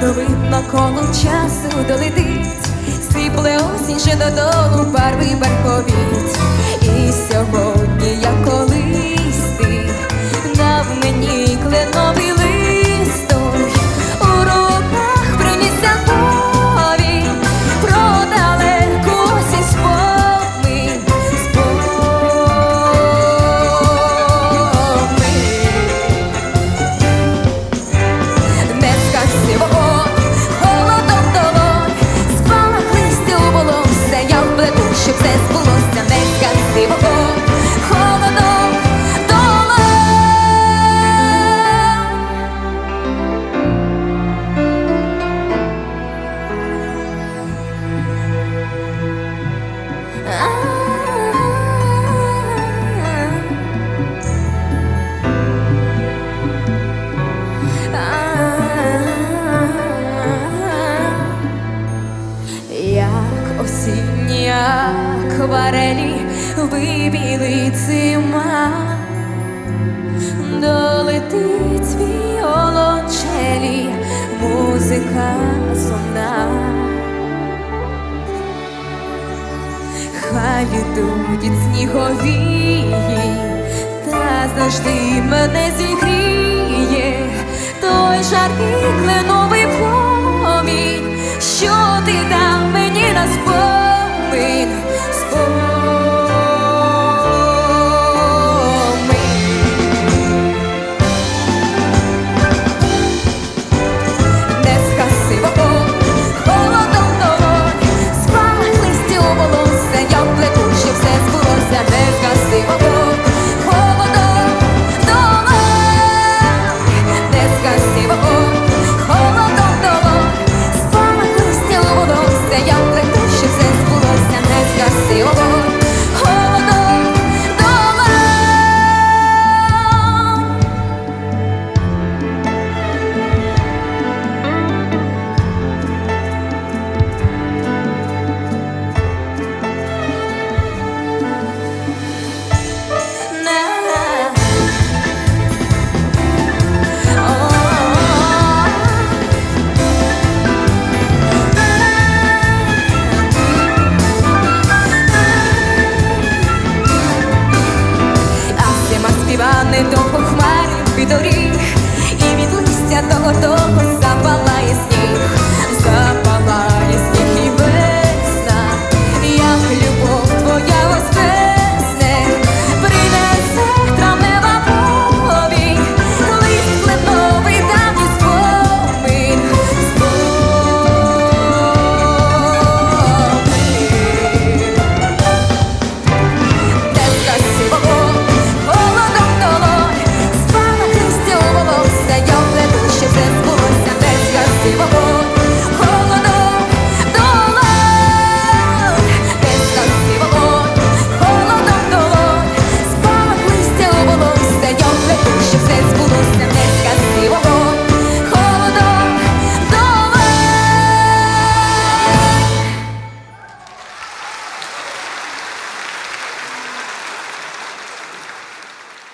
видно, коло часу долетить, сипле осінь ще додолу барви барховіть. І сьогодні, як колись ти дав мені кленовий осінні акварелі вибіли цима, долетить віолончелі, музика сумна. Хай ідуть сніговії, та завжди мене зігріє той жаркий клинок. і від листя того того запалає сніг.